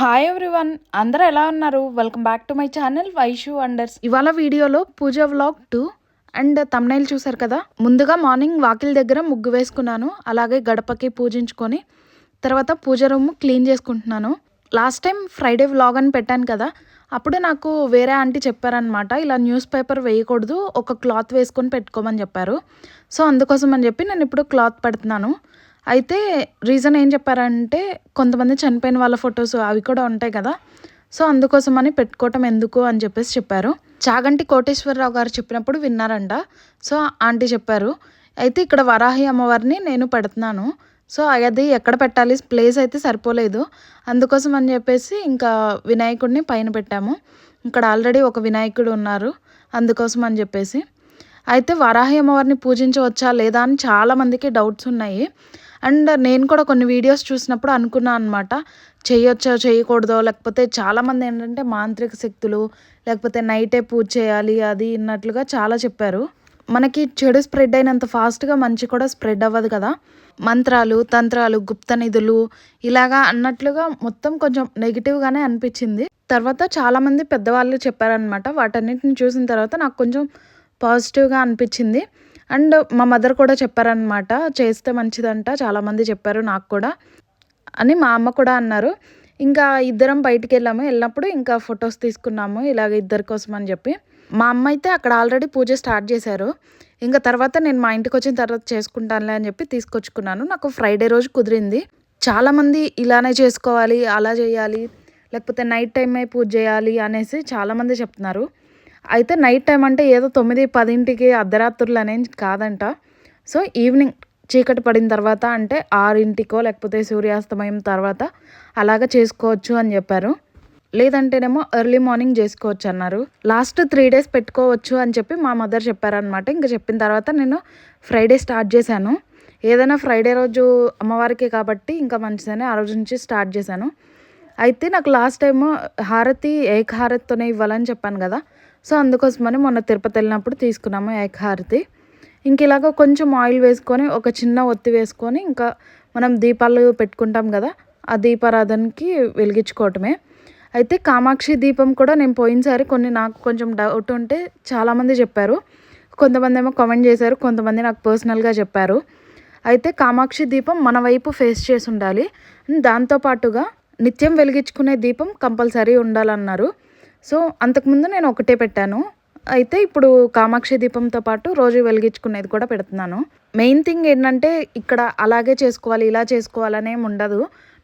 Hi everyone అందరూ ఎలా ఉన్నారు? Welcome back to my channel Vaishu అండర్స్ ఇవాళ వీడియోలో puja vlog two and thumbnail చూసారు కదా? ముందుగా మార్నింగ్ వాకిల్ దగ్గర ముగ్గు వేసుకున్నాను. అలాగే గడపకి పూజించుకొని తర్వాత పూజ రూమ్ క్లీన్ చేసుకుంటున్నాను. లాస్ట్ టైం ఫ్రైడే వ్లాగ్ అని పెట్టాను కదా? అప్పుడు నాకు వేరే ఆంటీ చెప్పారనమాట ఇలా న్యూస్ పేపర్ వేయకూడదు ఒక క్లాత్ వేసుకొని పెట్టుకోమని చెప్పారు. సో అందుకోసం అని చెప్పి నేను ఇప్పుడు క్లాత్ పెడుతున్నాను. అయితే రీజన్ ఏం చెప్పారంటే కొంతమంది చనిపోయిన వాళ్ళ ఫొటోస్ అవి కూడా ఉంటాయి కదా. సో అందుకోసం అని పెట్టుకోవటం ఎందుకు అని చెప్పేసి చెప్పారు. చాగంటి కోటేశ్వరరావు గారు చెప్పినప్పుడు విన్నారంట. సో ఆంటీ చెప్పారు అయితే ఇక్కడ వరాహి అమ్మవారిని నేను పెడుతున్నాను. సో అది ఎక్కడ పెట్టాలి? ప్లేస్ అయితే సరిపోలేదు. అందుకోసం అని చెప్పేసి ఇంకా వినాయకుడిని పైన పెట్టాము. ఇక్కడ ఆల్రెడీ ఒక వినాయకుడు ఉన్నారు. అందుకోసం అని చెప్పేసి. అయితే వరాహి అమ్మవారిని పూజించవచ్చా లేదా అని చాలామందికి డౌట్స్ ఉన్నాయి. అండ్ నేను కూడా కొన్ని వీడియోస్ చూసినప్పుడు అనుకున్నాను అనమాట చేయొచ్చో చేయకూడదో లేకపోతే చాలామంది ఏంటంటే మాంత్రిక శక్తులు లేకపోతే నైటే పూజ చేయాలి అది అన్నట్లుగా చాలా చెప్పారు. మనకి చెడు స్ప్రెడ్ అయినంత ఫాస్ట్గా మంచి కూడా స్ప్రెడ్ అవ్వదు కదా. మంత్రాలు తంత్రాలు గుప్త నిధులు ఇలాగా అన్నట్లుగా మొత్తం కొంచెం నెగిటివ్గానే అనిపించింది. తర్వాత చాలామంది పెద్దవాళ్ళు చెప్పారనమాట వాటన్నిటిని చూసిన తర్వాత నాకు కొంచెం పాజిటివ్గా అనిపించింది. అండ్ మా మదర్ కూడా చెప్పారనమాట చేస్తే మంచిదంట చాలామంది చెప్పారు నాకు కూడా అని మా అమ్మ కూడా అన్నారు. ఇంకా ఇద్దరం బయటికి వెళ్ళాము. వెళ్ళినప్పుడు ఇంకా ఫొటోస్ తీసుకున్నాము ఇలాగ ఇద్దరి కోసం అని చెప్పి. మా అమ్మ అయితే అక్కడ ఆల్రెడీ పూజ స్టార్ట్ చేశారు. ఇంకా తర్వాత నేను మా ఇంటికి వచ్చిన తర్వాత చేసుకుంటానులే అని చెప్పి తీసుకొచ్చుకున్నాను. నాకు ఫ్రైడే రోజు కుదిరింది. చాలామంది ఇలానే చేసుకోవాలి అలా చేయాలి లేకపోతే నైట్ టైమే పూజ చేయాలి అనేసి చాలామంది చెప్తున్నారు. అయితే నైట్ టైం అంటే ఏదో తొమ్మిది పదింటికి అర్ధరాత్రులు అనేది కాదంట. సో ఈవినింగ్ చీకటి పడిన తర్వాత అంటే ఆరింటికో లేకపోతే సూర్యాస్తమయం తర్వాత అలాగ చేసుకోవచ్చు అని చెప్పారు. లేదంటేనేమో ఎర్లీ మార్నింగ్ చేసుకోవచ్చు అన్నారు. లాస్ట్ త్రీ డేస్ పెట్టుకోవచ్చు అని చెప్పి మా మదర్ చెప్పారనమాట ఇంకా చెప్పిన తర్వాత నేను ఫ్రైడే స్టార్ట్ చేశాను. ఏదైనా ఫ్రైడే రోజు అమ్మవారికి కాబట్టి ఇంకా మంచిదని ఆ రోజు నుంచి స్టార్ట్ చేశాను. అయితే నాకు లాస్ట్ టైము హారతి ఏక హారతితోనే ఇవ్వాలని చెప్పాను కదా. సో అందుకోసమని మొన్న తిరుపతి వెళ్ళినప్పుడు తీసుకున్నాము ఏకహారతి. ఇంక ఇలాగ కొంచెం ఆయిల్ వేసుకొని ఒక చిన్న ఒత్తి వేసుకొని ఇంకా మనం దీపాలు పెట్టుకుంటాం కదా ఆ దీపారాధనకి వెలిగించుకోవటమే. అయితే కామాక్షి దీపం కూడా నేను పోయినసారి కొన్ని నాకు కొంచెం డౌట్ ఉంటే చాలామంది చెప్పారు. కొంతమంది ఏమో కామెంట్ చేశారు కొంతమంది నాకు పర్సనల్గా చెప్పారు. అయితే కామాక్షి దీపం మన వైపు ఫేస్ చేసి ఉండాలి. దాంతోపాటుగా నిత్యం వెలిగించుకునే దీపం కంపల్సరీ ఉండాలన్నారు. సో అంతకుముందు నేను ఒకటే పెట్టాను. అయితే ఇప్పుడు కామాక్షి దీపంతో పాటు రోజు వెలిగించుకునేది కూడా పెడుతున్నాను. మెయిన్ థింగ్ ఏంటంటే ఇక్కడ అలాగే చేసుకోవాలి ఇలా చేసుకోవాలనే ఉండదు.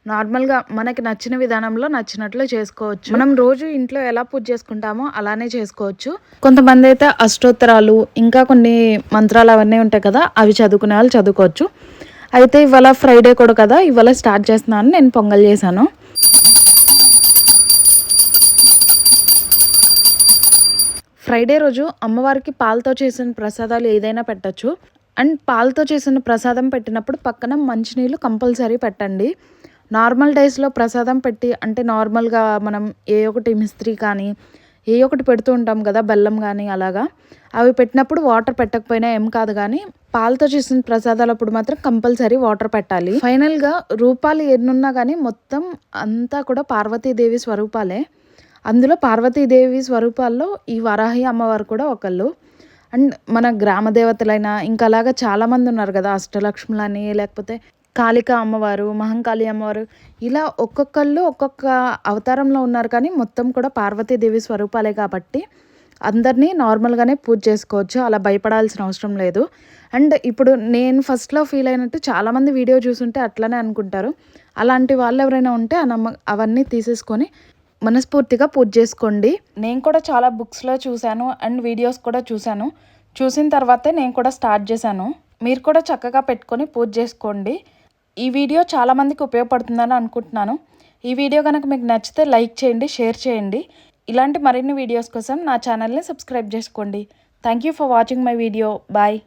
నార్మల్గా మనకి నచ్చిన విధానంలో నచ్చినట్లు చేసుకోవచ్చు. మనం రోజు ఇంట్లో ఎలా పూజ చేసుకుంటామో అలానే చేసుకోవచ్చు. కొంతమంది అయితే అష్టోత్తరాలు ఇంకా కొన్ని మంత్రాలు అవన్నీ ఉంటాయి కదా అవి చదువుకునే వాళ్ళు చదువుకోవచ్చు. అయితే ఇవాళ ఫ్రైడే కూడా కదా ఇవాళ స్టార్ట్ చేస్తున్నాను నేను పొంగల్ చేశాను. ఫ్రైడే రోజు అమ్మవారికి పాలతో చేసిన ప్రసాదాలు ఏదైనా పెట్టచ్చు. అండ్ పాలతో చేసిన ప్రసాదం పెట్టినప్పుడు పక్కన మంచినీళ్ళు కంపల్సరీ పెట్టండి. నార్మల్ డేస్లో ప్రసాదం పెట్టి అంటే నార్మల్గా మనం ఏ ఒకటి మిస్త్రీ కానీ ఏ ఒకటి పెడుతూ ఉంటాం కదా బెల్లం కానీ అలాగా అవి పెట్టినప్పుడు వాటర్ పెట్టకపోయినా ఏం కాదు కానీ పాలతో చేసిన ప్రసాదాలు అప్పుడు మాత్రం కంపల్సరీ వాటర్ పెట్టాలి. ఫైనల్గా రూపాలు ఎన్నున్నా కానీ మొత్తం అంతా కూడా పార్వతీదేవి స్వరూపాలే. అందులో పార్వతీదేవి స్వరూపాల్లో ఈ వరాహి అమ్మవారు కూడా ఒకళ్ళు. అండ్ మన గ్రామ దేవతలైన ఇంకా అలాగా చాలామంది ఉన్నారు కదా అష్టలక్ష్ములని లేకపోతే కాళిక అమ్మవారు మహంకాళి అమ్మవారు ఇలా ఒక్కొక్కళ్ళు ఒక్కొక్క అవతారంలో ఉన్నారు కానీ మొత్తం కూడా పార్వతీదేవి స్వరూపాలే కాబట్టి అందరినీ నార్మల్గానే పూజ చేసుకోవచ్చు అలా భయపడాల్సిన అవసరం లేదు. అండ్ ఇప్పుడు నేను ఫస్ట్లో ఫీల్ అయినట్టు చాలామంది వీడియో చూసుంటే అట్లనే అనుకుంటారు. అలాంటి వాళ్ళు ఎవరైనా ఉంటే అవన్నీ తీసేసుకొని మనస్ఫూర్తిగా పూజ చేసుకోండి. నేను కూడా చాలా బుక్స్లో చూశాను అండ్ వీడియోస్ కూడా చూశాను. చూసిన తర్వాతే నేను కూడా స్టార్ట్ చేశాను. మీరు కూడా చక్కగా పెట్టుకొని పూజ చేసుకోండి. ఈ వీడియో చాలామందికి ఉపయోగపడుతుందని అనుకుంటున్నాను. ఈ వీడియో కనుక మీకు నచ్చితే లైక్ చేయండి షేర్ చేయండి. ఇలాంటి మరిన్ని వీడియోస్ కోసం నా ఛానల్ని సబ్స్క్రైబ్ చేసుకోండి. Thank you for watching my video bye